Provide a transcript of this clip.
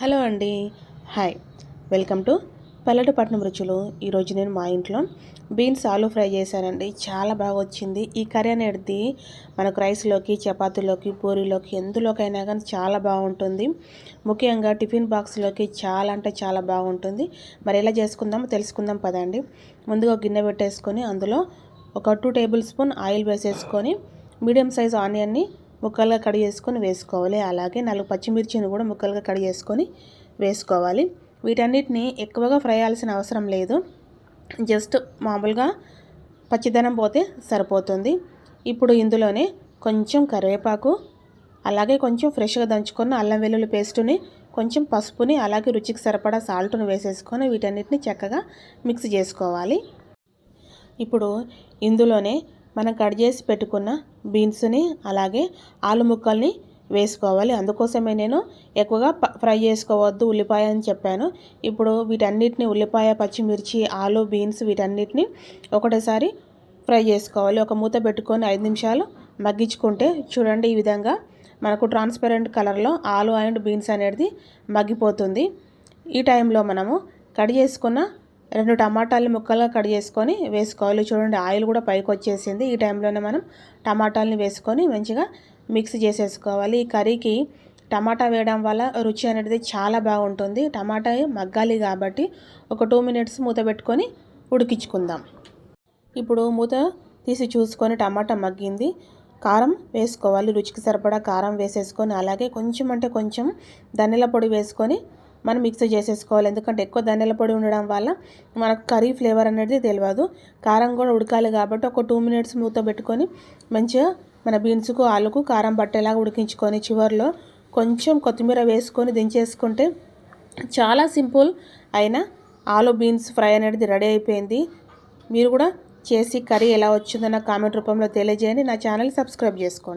Hello అండి. Hi. Welcome to పల్లెటపట్నం రుచులు. ఈరోజు నేను మా ఇంట్లో బీన్స్ ఆలూ ఫ్రై చేశానండి. చాలా బాగా వచ్చింది. ఈ కర్రీ అనేది మనకు రైస్లోకి చపాతీలోకి పూరీలోకి ఎందులోకైనా కానీ చాలా బాగుంటుంది. ముఖ్యంగా టిఫిన్ బాక్స్లోకి చాలా అంటే చాలా బాగుంటుంది. మరి ఎలా చేసుకుందామో తెలుసుకుందాం పదండి. ముందుగా గిన్నె పెట్టేసుకొని అందులో ఒక టూ టేబుల్ స్పూన్ ఆయిల్ వేసేసుకొని మీడియం సైజ్ ఆనియన్ని ముక్కలుగా కడి చేసుకొని వేసుకోవాలి. అలాగే నాలుగు పచ్చిమిర్చిని కూడా ముక్కలుగా కడి చేసుకొని వేసుకోవాలి. వీటన్నిటిని ఎక్కువగా ఫ్రై అవ్వాల్సిన అవసరం లేదు. జస్ట్ మామూలుగా పచ్చిదనం పోతే సరిపోతుంది. ఇప్పుడు ఇందులోనే కొంచెం కరివేపాకు అలాగే కొంచెం ఫ్రెష్గా దంచుకున్న అల్లం వెల్లుల్లి పేస్టుని కొంచెం పసుపుని అలాగే రుచికి సరిపడా సాల్ట్ను వేసేసుకొని వీటన్నిటిని చక్కగా మిక్స్ చేసుకోవాలి. ఇప్పుడు ఇందులోనే మనం కట్ చేసి పెట్టుకున్న బీన్స్ని అలాగే ఆలు ముక్కల్ని వేసుకోవాలి. అందుకోసమే నేను ఎక్కువగా ఫ్రై చేసుకోవద్దు ఉల్లిపాయ అని చెప్పాను. ఇప్పుడు వీటన్నిటిని ఉల్లిపాయ పచ్చిమిర్చి ఆలు బీన్స్ వీటన్నిటిని ఒకటేసారి ఫ్రై చేసుకోవాలి. ఒక మూత పెట్టుకొని ఐదు నిమిషాలు మగ్గించుకుంటే చూడండి ఈ విధంగా మనకు ట్రాన్స్పరెంట్ కలర్లో ఆలు అండ్ బీన్స్ అనేది మగ్గిపోతుంది. ఈ టైంలో మనము కట్ చేసుకున్న రెండు టమాటాలు ముక్కలుగా కట్ చేసుకొని వేసుకోవాలి. చూడండి ఆయిల్ కూడా పైకి వచ్చేసింది. ఈ టైంలోనే మనం టమాటాలని వేసుకొని మంచిగా మిక్స్ చేసేసుకోవాలి. ఈ కర్రీకి టమాటా వేయడం వల్ల రుచి అనేది చాలా బాగుంటుంది. టమాటా మగ్గాలి కాబట్టి ఒక టూ మినిట్స్ మూత పెట్టుకొని ఉడికించుకుందాం. ఇప్పుడు మూత తీసి చూసుకొని టమాటా మగ్గింది. కారం వేసుకోవాలి. రుచికి సరిపడా కారం వేసేసుకొని అలాగే కొంచెం అంటే కొంచెం ధనియాల పొడి వేసుకొని మనం మిక్స్ చేసేసుకోవాలి. ఎందుకంటే ఎక్కువ ధనియాల పొడి ఉండడం వల్ల మనకు కర్రీ ఫ్లేవర్ అనేది తెలియదు. కారం కూడా ఉడకాలి కాబట్టి ఒక టూ మినిట్స్ మూత పెట్టుకొని మంచిగా మన బీన్స్కు ఆలుకు కారం పట్టేలాగా ఉడికించుకొని చివరిలో కొంచెం కొత్తిమీర వేసుకొని దించేసుకుంటే చాలా సింపుల్ అయిన ఆలు బీన్స్ ఫ్రై అనేది రెడీ అయిపోయింది. మీరు కూడా చేసి కర్రీ ఎలా వచ్చిందో నా కామెంట్ రూపంలో తెలియజేయండి. నా ఛానల్ సబ్స్క్రైబ్ చేసుకోండి.